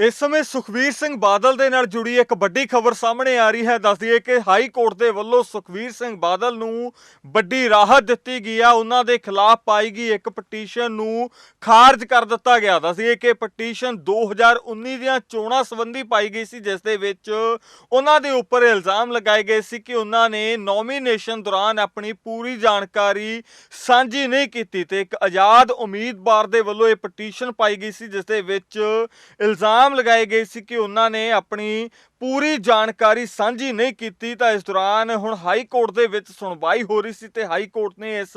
ਇਸ ਸਮੇਂ ਸੁਖਵੀਰ ਸਿੰਘ ਬਾਦਲ ਦੇ ਨਾਲ ਜੁੜੀ ਇੱਕ ਵੱਡੀ ਖਬਰ ਸਾਹਮਣੇ ਆ ਰਹੀ ਹੈ। ਦੱਸ ਦਈਏ ਕਿ ਹਾਈ ਕੋਰਟ ਦੇ ਵੱਲੋਂ ਸੁਖਵੀਰ ਸਿੰਘ ਬਾਦਲ ਨੂੰ ਵੱਡੀ ਰਾਹਤ ਦਿੱਤੀ ਗਈ ਆ। ਉਹਨਾਂ ਦੇ ਖਿਲਾਫ ਪਾਈ ਗਈ ਇੱਕ ਪਟੀਸ਼ਨ ਨੂੰ ਖਾਰਜ ਕਰ ਦਿੱਤਾ ਗਿਆ। ਦੱਸਦੀ ਕਿ ਪਟੀਸ਼ਨ 2019 ਦੀਆਂ ਚੋਣਾਂ ਸੰਬੰਧੀ ਪਾਈ ਗਈ ਸੀ, ਜਿਸ ਦੇ ਵਿੱਚ ਉਹਨਾਂ ਦੇ ਉੱਪਰ ਇਲਜ਼ਾਮ ਲਗਾਏ ਗਏ ਸੀ ਕਿ ਉਹਨਾਂ ਨੇ ਨੋਮੀਨੇਸ਼ਨ ਦੌਰਾਨ ਆਪਣੀ ਪੂਰੀ ਜਾਣਕਾਰੀ ਸਾਂਝੀ ਨਹੀਂ ਕੀਤੀ ਤੇ ਇੱਕ ਆਜ਼ਾਦ ਉਮੀਦਵਾਰ ਦੇ ਵੱਲੋਂ ਇਹ ਪਟੀਸ਼ਨ ਪਾਈ ਗਈ ਸੀ, ਜਿਸ ਦੇ ਵਿੱਚ ਇਲਜ਼ਾਮ ਲਗਾਏ ਗਏ ਸੀ ਕਿ ਉਹਨਾਂ ਨੇ ਆਪਣੀ ਪੂਰੀ ਜਾਣਕਾਰੀ ਸਾਂਝੀ ਨਹੀਂ ਕੀਤੀ ਤਾਂ ਇਸ ਦੌਰਾਨ ਹੁਣ ਹਾਈ ਕੋਰਟ ਦੇ ਵਿੱਚ ਸੁਣਵਾਈ ਹੋ ਰਹੀ ਸੀ ਤੇ ਹਾਈ ਕੋਰਟ ਨੇ ਇਸ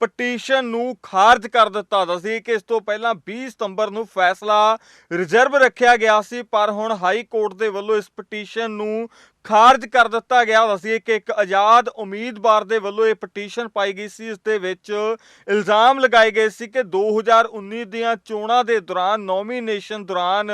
ਪਟੀਸ਼ਨ ਨੂੰ ਖਾਰਜ ਕਰ ਦਿੱਤਾ। ਸੀ ਕਿ ਇਸ ਤੋਂ ਪਹਿਲਾਂ 20 ਸਤੰਬਰ ਨੂੰ ਫੈਸਲਾ ਰਿਜ਼ਰਵ ਰੱਖਿਆ ਗਿਆ ਸੀ, ਪਰ ਹੁਣ ਹਾਈ ਕੋਰਟ ਦੇ ਵੱਲੋਂ ਇਸ ਪਟੀਸ਼ਨ ਨੂੰ ਖਾਰਜ ਕਰ ਦਿੱਤਾ ਗਿਆ। ਦੱਸੀਏ ਕਿ ਇੱਕ ਆਜ਼ਾਦ ਉਮੀਦਵਾਰ ਦੇ ਵੱਲੋਂ ਇਹ ਪਟੀਸ਼ਨ ਪਾਈ ਗਈ ਸੀ ਇਸ ਦੇ ਵਿੱਚ ਇਲਜ਼ਾਮ ਲਗਾਏ ਗਏ ਸੀ ਕਿ 2019 ਦੀਆਂ ਚੋਣਾਂ ਦੇ ਦੌਰਾਨ ਨੋਮੀਨੇਸ਼ਨ ਦੌਰਾਨ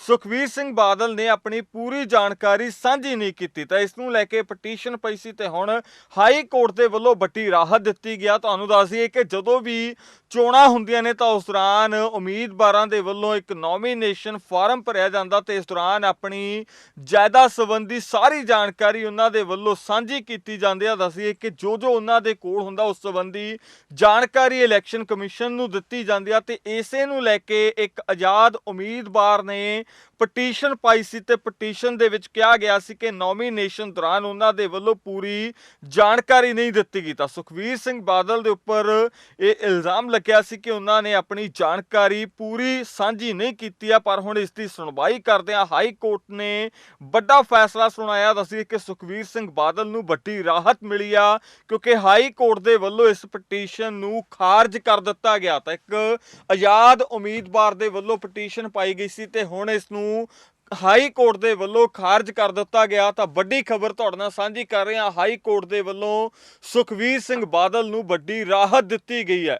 ਸੁਖਵੀਰ ਸਿੰਘ ਬਾਦਲ ਨੇ ਆਪਣੀ ਪੂਰੀ ਜਾਣਕਾਰੀ ਸਾਂਝੀ ਨਹੀਂ ਕੀਤੀ, ਤਾਂ ਇਸ ਨੂੰ ਲੈ ਕੇ ਪਟੀਸ਼ਨ ਪਈ ਸੀ ਤੇ ਹੁਣ ਹਾਈ ਕੋਰਟ ਦੇ ਵੱਲੋਂ ਵੱਡੀ ਰਾਹਤ ਦਿੱਤੀ ਗਿਆ। ਤੁਹਾਨੂੰ ਦੱਸ ਦਈਏ ਕਿ ਜਦੋਂ ਵੀ ਚੋਣਾਂ ਹੁੰਦੀਆਂ ਨੇ ਤਾਂ ਉਸ ਦੌਰਾਨ ਉਮੀਦਵਾਰਾਂ ਦੇ ਵੱਲੋਂ ਇੱਕ ਨੋਮੀਨੇਸ਼ਨ ਫਾਰਮ ਭਰਿਆ ਜਾਂਦਾ ਤੇ ਇਸ ਦੌਰਾਨ ਆਪਣੀ ਜਾਇਦਾਦ ਸੰਬੰਧੀ ਸਾਰੀ ਜਾਣਕਾਰੀ ਉਹਨਾਂ ਦੇ ਵੱਲੋਂ ਸਾਂਝੀ ਕੀਤੀ ਜਾਂਦੀ ਆ ਦੱਸੀਏ ਕਿ ਜੋ ਜੋ ਉਹਨਾਂ ਦੇ ਕੋਲ ਹੁੰਦਾ ਉਸ ਸੰਬੰਧੀ ਜਾਣਕਾਰੀ ਇਲੈਕਸ਼ਨ ਕਮਿਸ਼ਨ ਨੂੰ ਦਿੱਤੀ ਜਾਂਦੀ ਆ ਤੇ ਇਸੇ ਨੂੰ ਲੈ ਕੇ ਇੱਕ ਆਜ਼ਾਦ ਉਮੀਦਵਾਰ ਨੇ ਪਟੀਸ਼ਨ ਪਾਈ ਸੀ ਤੇ ਪਟੀਸ਼ਨ ਦੇ ਵਿੱਚ ਕਿਹਾ ਗਿਆ ਸੀ ਕਿ ਨੋਮੀਨੇਸ਼ਨ ਦੌਰਾਨ ਉਹਨਾਂ ਦੇ ਵੱਲੋਂ ਪੂਰੀ ਜਾਣਕਾਰੀ ਨਹੀਂ ਦਿੱਤੀ ਗਈ। ਤਾਂ ਸੁਖਵੀਰ ਸਿੰਘ ਬਾਦਲ ਦੇ ਉੱਪਰ ਇਹ ਇਲਜ਼ਾਮ ਲੱਗਿਆ ਸੀ ਕਿ ਉਹਨਾਂ ਨੇ ਆਪਣੀ ਜਾਣਕਾਰੀ ਪੂਰੀ ਸਾਂਝੀ ਨਹੀਂ ਕੀਤੀ ਆ, ਪਰ ਹੁਣ ਇਸ ਦੀ ਸੁਣਵਾਈ ਕਰਦਿਆਂ ਹਾਈ ਕੋਰਟ ਨੇ ਵੱਡਾ ਫੈਸਲਾ ਸੁਣਾਇਆ। ਦੱਸੀ ਕਿ ਸੁਖਵੀਰ ਸਿੰਘ ਬਾਦਲ ਨੂੰ ਵੱਡੀ ਰਾਹਤ ਮਿਲੀ ਆ, ਕਿਉਂਕਿ ਹਾਈ ਕੋਰਟ ਦੇ ਵੱਲੋਂ ਇਸ ਪਟੀਸ਼ਨ ਨੂੰ ਖਾਰਜ ਕਰ ਦਿੱਤਾ ਗਿਆ ਤਾਂ ਇੱਕ ਆਜ਼ਾਦ ਉਮੀਦਵਾਰ ਦੇ ਵੱਲੋਂ ਪਟੀਸ਼ਨ ਪਾਈ ਗਈ ਸੀ ਤੇ ਹੁਣ ਇਸ ਨੂੰ ਹਾਈ ਕੋਰਟ ਦੇ ਵੱਲੋਂ ਖਾਰਜ ਕਰ ਦਿੱਤਾ ਗਿਆ। ਤਾਂ ਵੱਡੀ ਖਬਰ ਤੁਹਾਡੇ ਨਾਲ ਸਾਂਝੀ ਕਰ ਰਹੇ ਹਾਂ ਹਾਈ ਕੋਰਟ ਦੇ ਵੱਲੋਂ ਸੁਖਵੀਰ ਸਿੰਘ ਬਾਦਲ ਨੂੰ ਵੱਡੀ ਰਾਹਤ ਦਿੱਤੀ ਗਈ ਹੈ।